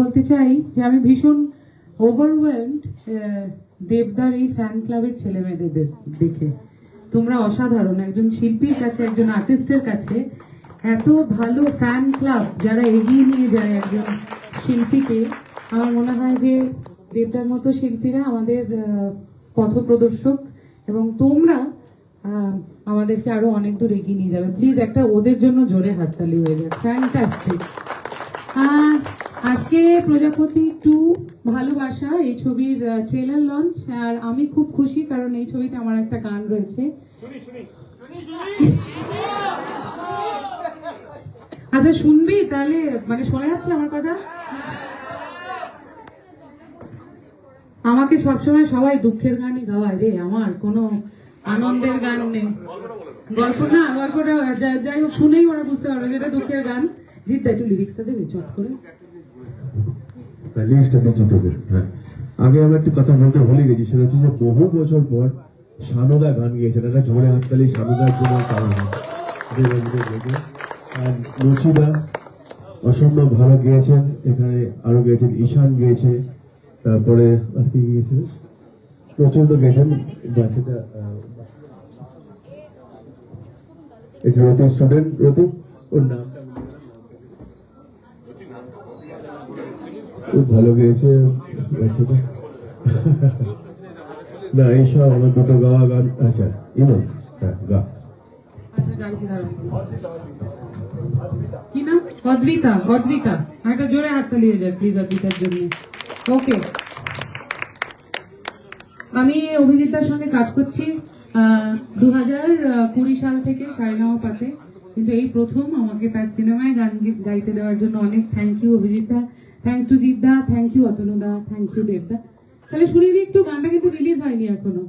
বলতে চাই যে আমি ভীষণ ওভারওয়েলড দেবদার এই ফ্যান ক্লাবের ছেলে মেয়েদের দেখে। তোমরা অসাধারণ, একজন শিল্পীর কাছে, একজন আর্টিস্টের কাছে এত ভালো ফ্যান ক্লাব যারা এগিয়ে নিয়ে যায় একজন শিল্পীকে, আমার মনে হয় যে দেবদার মতো শিল্পীরা আমাদের পথপ্রদর্শক এবং তোমরা আমাদেরকে আরও অনেক দূর এগিয়ে নিয়ে যাবে। প্লিজ একটা ওদের জন্য জোরে হাততালি হয়ে যায় ফ্যান্টাস্টিক আজকে প্রজাপতি টু ভালোবাসা এই ছবির ট্রেলার লঞ্চ আর আমি খুব খুশি কারণ এই ছবিতে আমার একটা গান রয়েছে। আচ্ছা শুনবি? তাহলে মানে শোনা যাচ্ছে আমার কথা? আমাকে সবসময় সবাই দুঃখের গানই গাওয়ায় রে আমার কোনো আনন্দের গান নেই। গল্প না গল্পটা যাই হোক শুনেই ওরা বুঝতে পারবে যেটা দুঃখের গান। জিদ্দা একটু লিরিক্সটা দেবে চট করে। লিস্টটা দিচ্ছি তোকে হ্যাঁ। আগে আমি একটি কথা বলতে ভুলে গেছি, সেটা হচ্ছে যে বহু বছর পর সানুদা গান গিয়েছেন, একটা জোরে হাততালি সানুদার জন্য কারণ অসম্ভব ভালো গিয়েছেন, এখানে আরও গিয়েছেন, ঈশান গিয়েছে, তারপরে আর কি গিয়েছে? প্রচণ্ড গেছেন বাকিটা এটা স্টুডেন্ট রতি, ওর নামটা খুব ভালো গেয়েছে। বাচ্চাটা না এইসব আমার দুটো গাওয়া গান। আচ্ছা ইমন হ্যাঁ গা। আচ্ছা আমি অভিজিতার সঙ্গে কাজ করছি দু হাজার কুড়ি সাল থেকে সারেগামা পাতে। কিন্তু এই প্রথম আমাকে তার সিনেমায় গান গাইতে দেওয়ার জন্য অনেক থ্যাংক ইউ অভিজিৎদা থ্যাংকস টু জিদ্দা থ্যাংক ইউ অতনুদা থ্যাংক ইউ দেবদা তাহলে শুনিয়ে দিই, একটু গানটা কিন্তু রিলিজ হয়নি এখনও।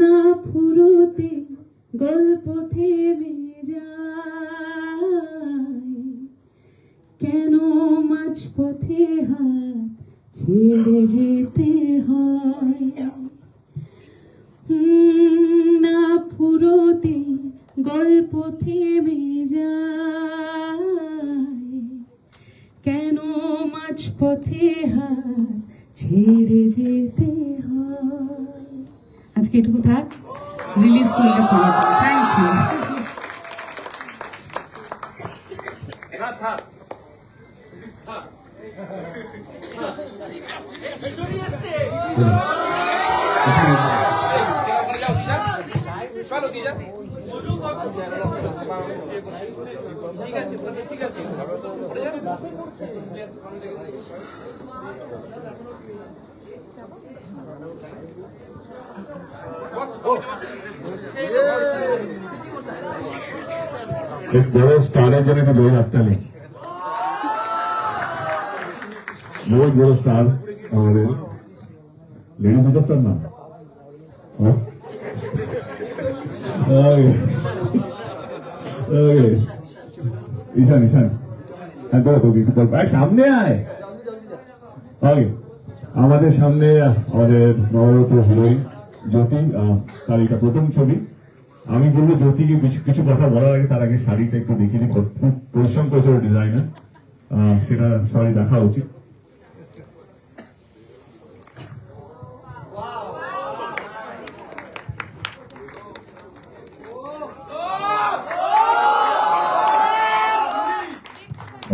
না ফুরোতে গল্প থেমে যায়। কেন মাছ পথে হাত ছেড়ে যেতে হয়? না ফুরোতে গল্প থেমে যায়। কেন মাঝপথে হাত ছেড়ে যেতে হয়? আজকে এটুকু থাক রিলিজ করলে থ্যাংক ইউ এক বড় স্টারের জন্য একটা জোরে হাততালি বহুত বড় স্টার আমাদের লেডি সুপারস্টার না হ্যাঁ? Okay. ঈশান ঈশান। হ্যাঁ তোরা তোকে একটু বল। আয়, সামনে আয়। ওকে আমাদের সামনে আমাদের নবরত হিরোইন জ্যোতি তার এটা প্রথম ছবি। আমি বলব জ্যোতিকে কিছু কিছু কথা বলার আগে তার আগে শাড়িটা একটু দেখিনি পরিশ্রম করেছে ডিজাইনার সেটা সবাই দেখা উচিত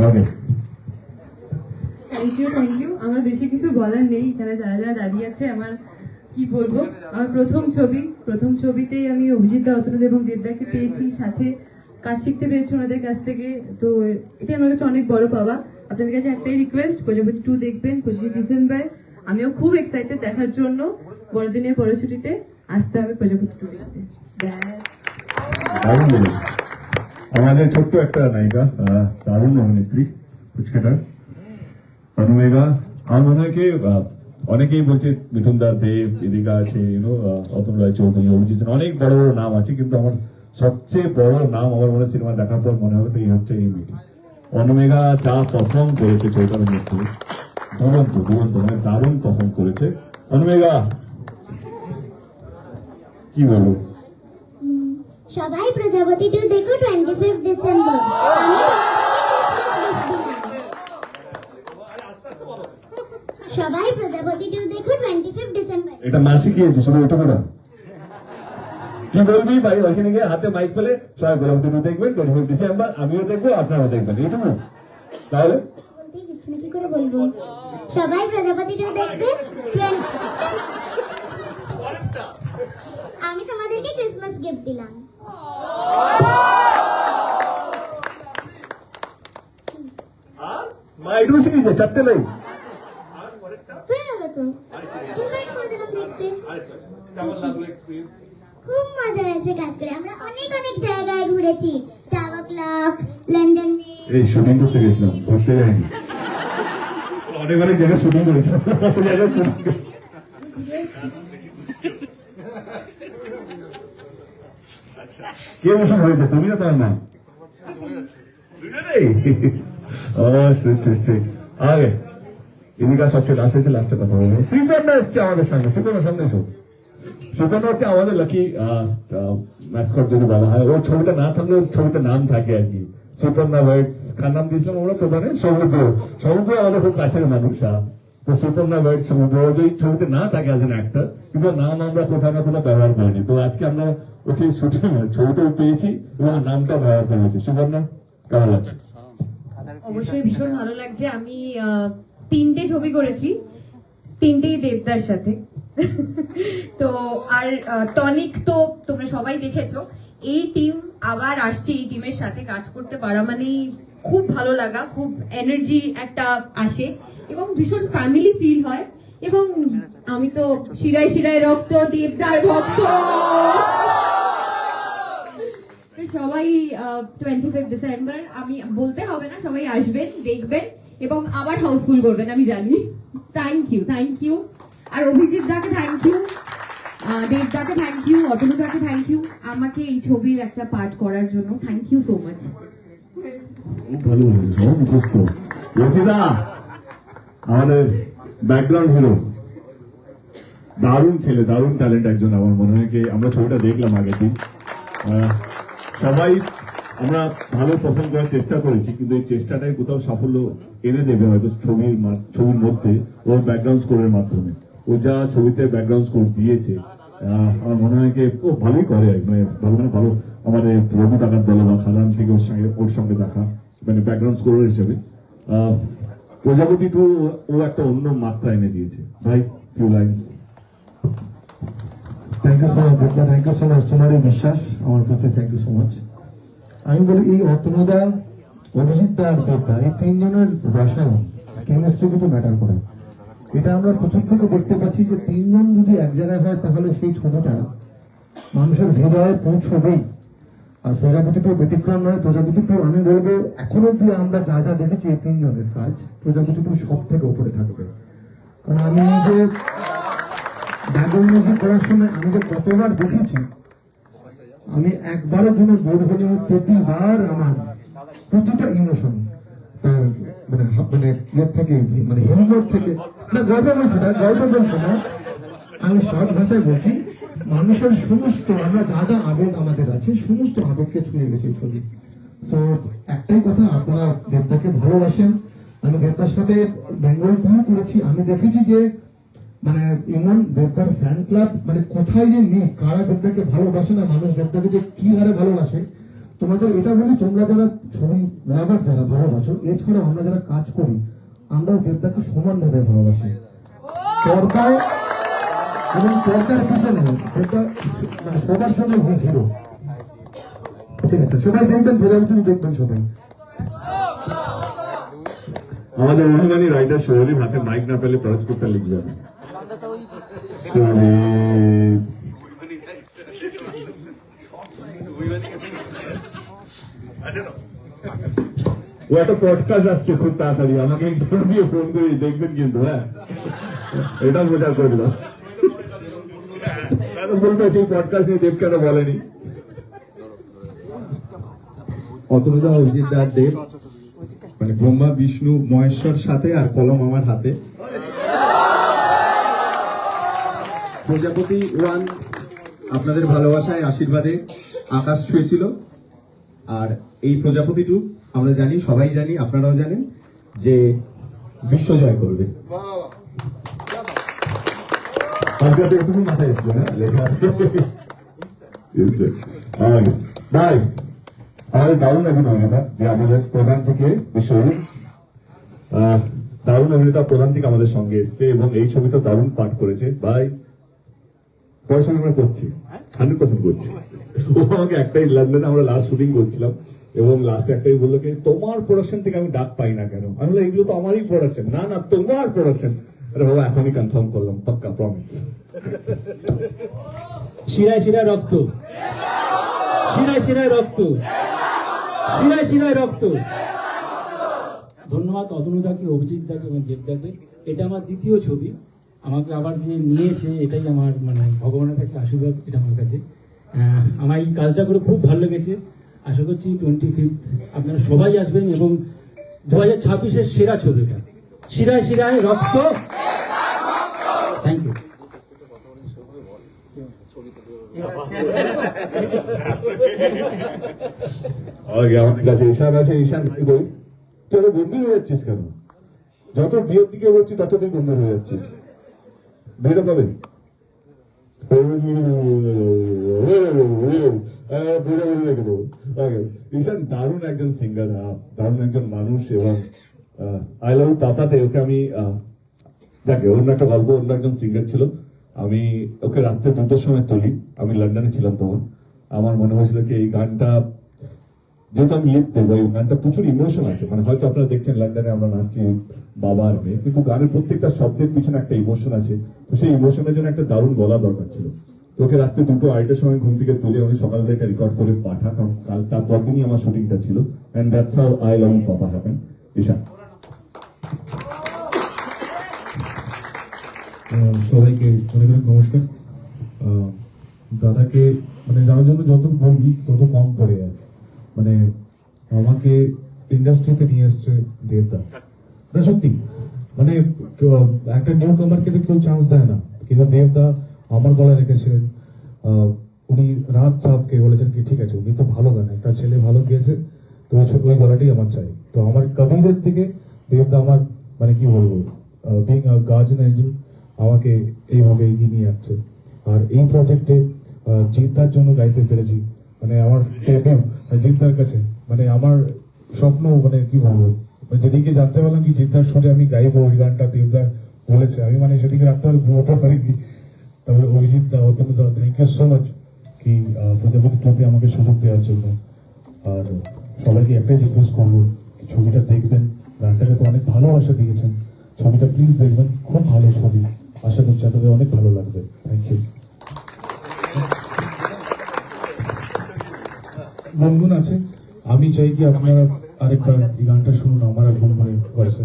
ওকে থ্যাংক ইউ আমার বেশি কিছু বলার নেই, এখানে যারা যারা দাঁড়িয়ে আছে, আমার কি বলব? আমার প্রথম ছবি, প্রথম ছবিতেই আমি অভিজিৎ দত্তনদ এবং দেবদাকে পেয়েছি, সাথে কাজ শিখতে পেরেছি ওনাদের কাছ থেকে। তো এটা আমার কাছে অনেক বড় পাওয়া। আপনাদের কাছে একটাই রিকোয়েস্ট প্রজাপতি টু দেখবেন, পঁচিশে ডিসেম্বর। আমিও খুব এক্সাইটেড দেখার জন্য, বড়দিনের বড় ছুটিতে আসতে হবে প্রজাপতি টু দেখতে। আমাদের ছোট্ট একটা নায়িকা দারুণ অভিনেত্রী ফুচকাটার অনুমেগা আমার মনে হয় কি আহ, অনেকেই বলছে মিঠুন দাস দেব এদিকা আছে ইউনো অতুল রায় চৌধুরী অভিজিৎ অনেক বড় বড় নাম আছে কিন্তু আমার সবচেয়ে বড় নাম আমার মনে সিনেমা দেখার পর মনে হবে এই হচ্ছে এই মেয়েটি। অনুমেগা যা পারফর্ম করেছে চৈতন্য মূর্তি। দুরন্ত দুরন্ত মানে দারুণ পারফর্ম করেছে। অনুমেগা কি বলব সবাই প্রজাপতি টু দেখো টোয়েন্টি ফিফ ডিসেম্বর সবাই প্রজাপতি টু দেখো টোয়েন্টি ফিফ ডিসেম্বর এটা মা শিখিয়েছে শুধু ওটুকু না কি বলবি? ভাই ওইখানে গিয়ে হাতে মাইক পেলে সবাই গোলাম তুমি দেখবেন টোয়েন্টি ডিসেম্বর আমিও দেখব আপনারাও দেখবেন। এইটুকু। তাহলে? কি করে বলব? সবাই প্রজাপতি টু দেখবে আমি তোমাদেরকে ক্রিসমাস গিফট দিলাম। মা এটুকু শিখিয়েছে চারটে নাই শুনে গেলো করে দিলাম দেখতে খুব মজা হয়েছে কাজ করে। আমরা অনেক অনেক জায়গায় ঘুরেছি। টাওয়া ক্লক লন্ডন এই শুটিং করতে গেছিলাম ঘুরতে যাইনি। অনেক অনেক জায়গায় শুটিং করেছিলাম অত জায়গায় shooting করে- কে বসে হয়েছে তুমি না সে- সে- সে। আগে। ইদিকা সবচেয়ে লাস্ট এসে লাস্টে কথা বলব শ্রীপর্ণা এসছে আমাদের সঙ্গে শ্রীপর্ণা সামনে এসো। সুপর্ণা হচ্ছে আমাদের লাকি ম্যাসকট যদি বলা হয়। ওর ছবিটা না থাকলে ওর ছবিতে নাম থাকে আর কি। সুপর্ণা ওয়াইটস কার নাম দিয়েছিলাম আমরা প্রধানে সমুদ্র। সমুদ্র আমাদের খুব কাছের মানুষ তো সুপর্ণা ওয়াইট সমুদ্র। যদি ছবিতে না থাকে অ্যাজ এন অ্যাক্টর কিন্তু নাম আমরা কোথাও না কোথাও ব্যবহার করিনি। তো আজকে আমরা ওকে শুটিং ছবিতেও পেয়েছি এবং নামটা ব্যবহার করেছি। সুপর্ণা কেমন লাগছে? অবশ্যই ভীষণ ভালো লাগছে। আমি তিনটে ছবি করেছি। তিনটেই দেবদার সাথে। তো আর টনিক তো তোমরা সবাই দেখেছ। এই টিম আবার আসছে এই টিমের সাথে কাজ করতে পারা মানেই খুব ভালো লাগা, খুব এনার্জি একটা আসে এবং ভীষণ ফ্যামিলি ফিল হয় এবং আমি তো শিরায় শিরায় রক্ত, দেবদার ভক্ত। সবাই টোয়েন্টি ডিসেম্বর আমি বলতে হবে না, সবাই আসবেন, দেখবেন। এবং আবার হাউসফুল করবেন, আমি জানি। থ্যাংক ইউ থ্যাংক ইউ আর অভিজিৎ দাকে থ্যাংক ইউ দেবদাকে থ্যাংক ইউ অতনু দাকে থ্যাংক ইউ আমাকে এই ছবির একটা পার্ট করার জন্য থ্যাংক ইউ সো মাচ আমাদের ব্যাকগ্রাউন্ড হিরো দারুণ ছেলে, দারুণ ট্যালেন্ট একজন আমার মনে হয়। আমরা ছবিটা দেখলাম আগের দিন। সবাই আমরা ভালো পারফর্ম করার চেষ্টা করেছি, কিন্তু এই চেষ্টাটাই কোথাও সাফল্য এনে দেবে হয়তো ছবির ছবির মধ্যে ওর ব্যাকগ্রাউন্ড স্কোরের মাধ্যমে। ও যা ছবিতে ব্যাকগ্রাউন্ড স্কোর দিয়েছে আমার মনে হয় কি ও ভালোই করে মানে ভালো মানে ভালো। আমাদের রবি টাকার দলে বা খাদান থেকে ওর সঙ্গে ওর সঙ্গে দেখা মানে ব্যাকগ্রাউন্ড স্কোরার হিসেবে। প্রজাপতি টু ও একটা অন্য মাত্রা এনে দিয়েছে। ভাই few lines thank you so much thank you so much তোমার বিশ্বাস, আমার প্রতি থ্যাংক ইউ সো মাচ আমি বলি, এই অতনুদা, অভিজিৎ দা আর দেবদা, এই তিনজনের রসায়ন কেমিস্ট্রি কিন্তু ম্যাটার করে। এটা আমরা প্রথম থেকে দেখতে পাচ্ছি যে তিনজন যদি এক জায়গায় হয়, তাহলে সেই ছবিটা মানুষের হৃদয়ে পৌঁছবেই। আর প্রজাপতিটা ব্যতিক্রম নয় প্রজাপতিটা আমি বলব, এখন অব্দি আমরা যা যা দেখেছি, এই তিনজনের কাজ প্রজাপতিটা সব থেকে উপরে থাকবে। কারণ আমি ব্যাকরণ মিউজিক করার সময় আমি যে কতবার দেখেছি আমি একবারের জন্য বোর হলে প্রতিবার আমার প্রতিটা ইমোশন তার মানে মানে ইয়ের থেকে মানে হিমোর থেকে না গল্প বলছি না, গল্প বলছি না। আমি সৎ ভাষায় বলছি, মানুষের সমস্ত, আমরা যা যা আবেগ আমাদের আছে, সমস্ত আবেগকে ছুঁয়ে গেছে ছবি। তো একটাই কথা, আপনারা দেবদাকে ভালোবাসেন। আমি দেবদার সাথে বেঙ্গল টুর করেছি। আমি দেখেছি যে মানে এমন দেবদার ফ্যান ক্লাব মানে কোথায় যে নেই, কারা দেবদাকে ভালোবাসে না মানুষ, দেবদাকে যে কি হারে ভালোবাসে, তোমাদের এটা বলি তোমরা যারা ছবি লাভার যারা ভালোবাসো এছাড়া আমরা যারা কাজ করি, আমরাও দেবদাকে সমানভাবে ভালোবাসি। পর্দায় এবং পর্দার পিছনে মানে সবার জন্য হিজ ঠিক আছে, সবাই দেখবেন প্রজাপতি দেখবেন সবাই। আমাদের অভিমানী রাইটার সোহেলির হাতে মাইক না পেলে পরস্পরটা লিখে যাবে। একটা পডকাস্ট আসছে খুব তাড়াতাড়ি। আমাকে দিয়ে ফোন করে দেখবেন কিন্তু হ্যাঁ? এটা বোঝা করে দিলাম বলবে সেই পডকাস্ট নিয়ে দেব কেন বলেনি। অতনুদা অভিজিৎ দেব মানে ব্রহ্মা, বিষ্ণু, মহেশ্বর সাথে আর কলম আমার হাতে। প্রজাপতি ওয়ান আপনাদের ভালোবাসায় আশীর্বাদে আকাশ ছুঁয়েছিল। আর এই প্রজাপতি টু আমরা জানি সবাই জানি আপনারাও জানেন যে বিশ্বজয় করবে। আজকে তো এটুকু মাথায় লেখা ভাই আমাদের দারুণ অভিনেতা যে আমাদের প্রধান থেকে আহ, দারুণ অভিনেতা প্রধান থেকে আমাদের সঙ্গে এসছে এবং এই ছবিটা দারুণ পাঠ করেছে। ভাই পড়াশোনা আমরা করছি হান্ড্রেড পার্সেন্ট করছি। ও আমাকে একটাই লন্ডনে আমরা লাস্ট শুটিং করছিলাম এবং লাস্টে একটাই বলল কি, তোমার প্রোডাকশন থেকে আমি ডাক পাই না কেন? আমি এগুলো তো আমারই প্রোডাকশন না না, তোমার প্রোডাকশন আরে বাবা, এখনই কনফার্ম করলাম, পাক্কা প্রমিস শিরায় শিরায় রক্ত। শিরায় শিরায় রক্ত। শিরায় শিরায় রক্ত। ধন্যবাদ অতনুদাকে অভিজিৎ দাকে এবং দেবদাকে। এটা আমার দ্বিতীয় ছবি। আমাকে আবার যে নিয়েছে, এটাই আমার মানে ভগবানের কাছে আশীর্বাদ, এটা আমার কাছে। আমার এই কাজটা করে খুব ভালো লেগেছে। আশা করছি টোয়েন্টি ফিফথ আপনারা সবাই আসবেন এবং দু হাজার ছাব্বিশের সেরা ছবিটা। শিরায় শিরায় রক্ত। থ্যাংক ইউ হয়ে যাচ্ছিস কেন? যত বিয়ের দিকে বলছি তত তুই গম্ভীর হয়ে যাচ্ছিস। কবে ঈশান দারুণ একজন সিঙ্গার দারুণ একজন মানুষ এবং আই লাভ তাতাতে ওকে আমি যাকে অন্য একটা গল্প, অন্য একজন সিঙ্গার ছিল, আমি ওকে রাত্রে দুটোর সময় তুলি। আমি লন্ডনে ছিলাম তখন। আমার মনে হয়েছিল কি এই গানটা যেহেতু আমি লিখতে যাই গানটা প্রচুর ইমোশন আছে। মানে হয়তো আপনারা দেখছেন লন্ডনে আমরা নাচছি বাবার মেয়ে কিন্তু গানের প্রত্যেকটা শব্দের পিছনে একটা ইমোশন আছে। তো সেই ইমোশনের জন্য একটা দারুণ গলা দরকার ছিল। তোকে রাত্রে দুটো আড়াইটার সময় ঘুম থেকে তুলে আমি সকালবেলা এটা রেকর্ড করে পাঠা কারণ কাল তারপর দিনই আমার শুটিংটা ছিল। And that's how I love papa happen ah, সবাইকে অনেক অনেক নমস্কার। দাদাকে মানে জানার জন্য যত বলবি তত কম পড়ে যায় মানে আমাকে ইন্ডাস্ট্রিতে নিয়ে এসছে দেবদা। না, সত্যি। মানে একটা নিউ কামারকে তো কেউ চান্স দেয় না। কিন্তু দেবদা আমার গলা রেখেছিলেন। উনি রাত সাহকে বলেছেন কি, ঠিক আছে, উনি তো ভালো গান, একটা ছেলে ভালো গেয়েছে। তো ওই গলাটাই আমার চাই। তো আমার কবিদের থেকে দেবদা আমার মানে কি বলব বিং গার্জেন এঞ্জেল আমাকে এইভাবে এগিয়ে নিয়ে যাচ্ছে। আর এই প্রজেক্টে জিদ্দার জন্য গাইতে পেরেছি। মানে আমার জিদ্দার কাছে। মানে আমার স্বপ্ন মানে কি বলব? মানে যেদিকে জানতে পারলাম কি জিদ্দার সুরে আমি গাইবো, ওই গানটা দেবদার বলেছে। আমি মানে সেদিকে রাখতে পারি ঘুমোতে পারিনি। তবে অভিজিৎ দা অত্যন্ত da thank you so much কি প্রজাপতি ক্লাবে আমাকে সুযোগ দেওয়ার জন্য। আর সবাইকে একটাই রিকোয়েস্ট করব ছবিটা দেখবেন। গানটাকে তো অনেক ভালোবাসা দিয়েছেন। ছবিটা প্লিজ দেখবেন, খুব ভালো ছবি। আশা করছি আপনাদের অনেক ভালো লাগবে। থ্যাংক ইউ গুনগুন আছে, আমি চাই কি আপনারা আরেকবার এই গানটা শুনুন, আমার ভয়েসে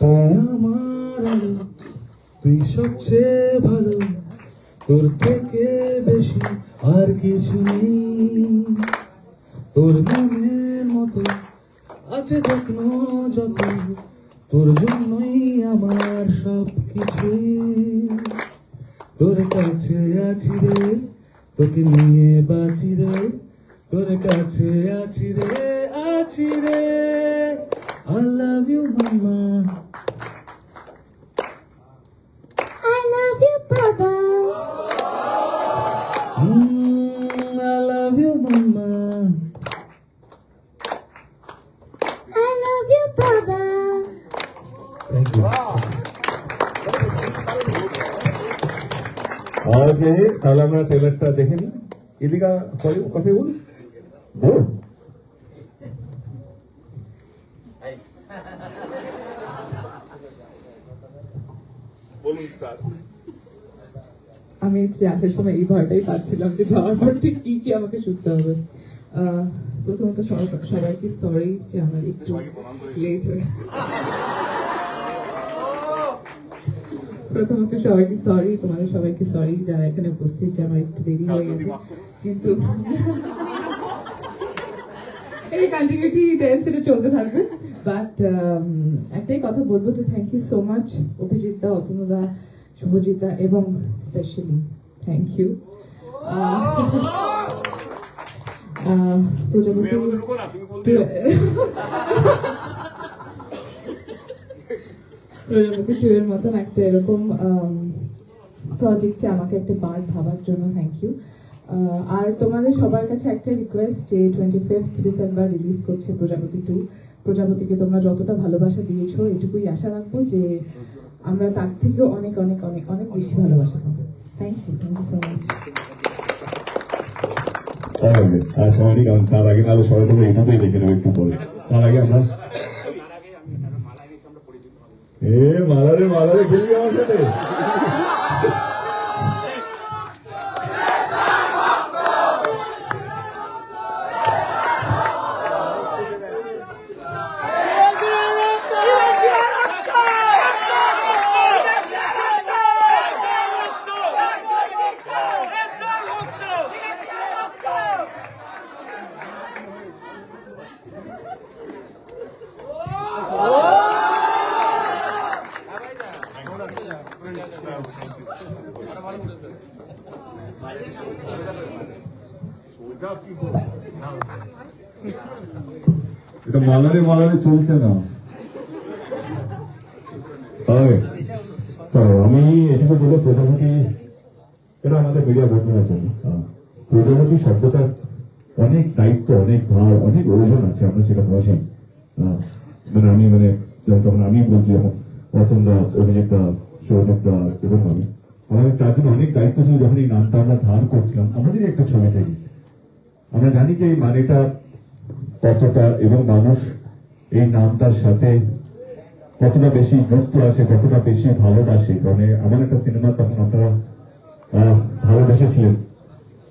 তুই আমার তুই সবচেয়ে ভালো, তোর থেকে বেশি আর কিছু নেই। তোর মনের মতো আছে যত্ন, যত তোর জন্যই আমার সব কিছু তোর কাছে আছি রে তোকে নিয়ে বাঁচি রে তোর কাছে আছি রে আছি রে। আই লাভ ইউ মামা ওকে তাহলে আমরা ট্রেলারটা দেখে নিই। এদিকা কথা বল আমি আসার সময় এই ভয়টাই পাচ্ছিলাম যে যাওয়ার পর ঠিক কি কি আমাকে শুনতে হবে। আহ, প্রথমত সবাই- সবাইকে সরি যে আমার একটু লেট হয়ে প্রথমত সবাইকে সরি তোমাদের সবাইকে সরি যারা এখানে উপস্থিত যে আমার একটু দেরি হয়ে গেছে। কিন্তু এই কন্টিনিউটি টেন্স এটা চলতে থাকবে। বাট একটাই কথা বলব যে thank you so much Abhijit da Atanu da Shubhajit da এবং specially thank you Projapoti Projapoti two মতন একটা এরকম প্রজেক্টে আমাকে একটা পার্ট ভাবার জন্য থ্যাংক ইউ আর তোমাদের সবার কাছে একটা রিকোয়েস্ট যে টোয়েন্টি ফিফথ ডিসেম্বর রিলিজ করছে প্রজাপতি টু প্রজাপতিকে তোমরা যতটা ভালোবাসা দিয়েছ, এটুকুই আশা রাখব যে আমরা তার থেকেও অনেক অনেক অনেক অনেক বেশি ভালোবাসা পাবো। Thank you thank you so much তার আগে আমরা এ মালারে মালারে খেলবি আমার সাথে এটা মালারে মালারে চলছে না। আমি এটুকু বলে প্রজাপতি, এটা আমাদের মিডিয়া বন্ধুরা জন্য। প্রজাপতি শব্দটার অনেক দায়িত্ব, অনেক ভার, অনেক ওজন আছে, আমরা সেটা বোঝি। মানে আমি মানে তখন আমি বলছি রতন অভিজিৎ দা সৌরভ দা এবং আমি। আমাদের তার জন্য অনেক দায়িত্ব ছিল যখন এই নামটা আমরা ধার করছিলাম আমাদের একটা ছবি থেকে আমরা জানি যে এই মানেটা কতটা এবং মানুষ এই নামটার সাথে কতটা বেশি যুক্ত আছে, কতটা বেশি ভালোবাসে। মানে এমন একটা সিনেমা তখন আপনারা ভালোবেসেছিলেন।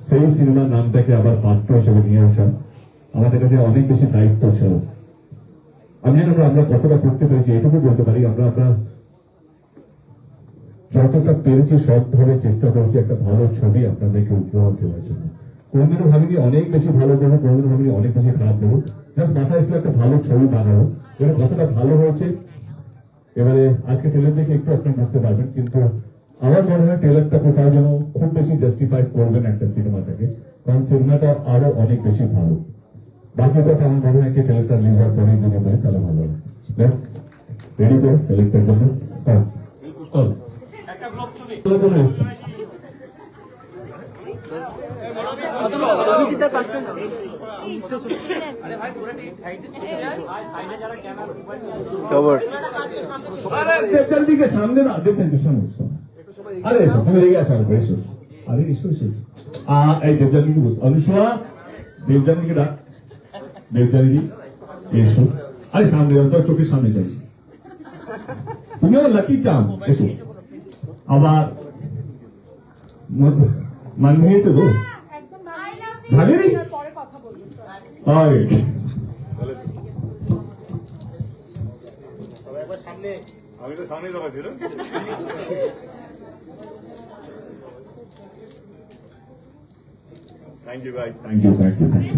সেই সিনেমার নামটাকে আবার পাত্র হিসেবে নিয়ে আসা। আমাদের কাছে অনেক বেশি দায়িত্ব ছিল। আমি জানি আমরা কতটা করতে পেরেছি, এটুকু বলতে পারি, আমরা আমরা যতটা পেরেছি সবভাবে চেষ্টা করেছি একটা ভালো ছবি আপনাদেরকে উপহার দেওয়ার জন্য। কোনদিনও ভাবিনি অনেক বেশি ভালো দেবো কোনদিনও ভাবিনি অনেক বেশি খারাপ দেবো। জাস্ট মাথায় ছিল একটা ভালো ছবি বানাবো যেটা কতটা ভালো হয়েছে, এবারে আজকে ট্রেলার দেখে একটু আপনি বুঝতে পারবেন, কিন্তু আমার মনে হয় ট্রেলারটা কোথাও যেন খুব বেশি জাস্টিফাই করবেন একটা সিনেমাটাকে কারণ সিনেমাটা আরও অনেক বেশি ভালো। বাকি কথা আমার মনে হয় ট্রেলারটা লিভার করে যদি বলে, তাহলে ভালো হবে। রেডি করে ট্রেলারটার জন্য হ্যাঁ। সামনে না সামনে আরে তুমি রেগে আসো আরে, এসো আরে আ এই দেবজানদিকে বস অনুষ্মা দেবজানদিকে ডাক। দেবজানদি এসো। আরে, সামনে চোখের সামনে যাই। তুমি আমার লাকি চাম এসো। আবার মন- নিয়েছে তো আরে আমি তো সামনে যাব ছিল thank you guys thank you thank you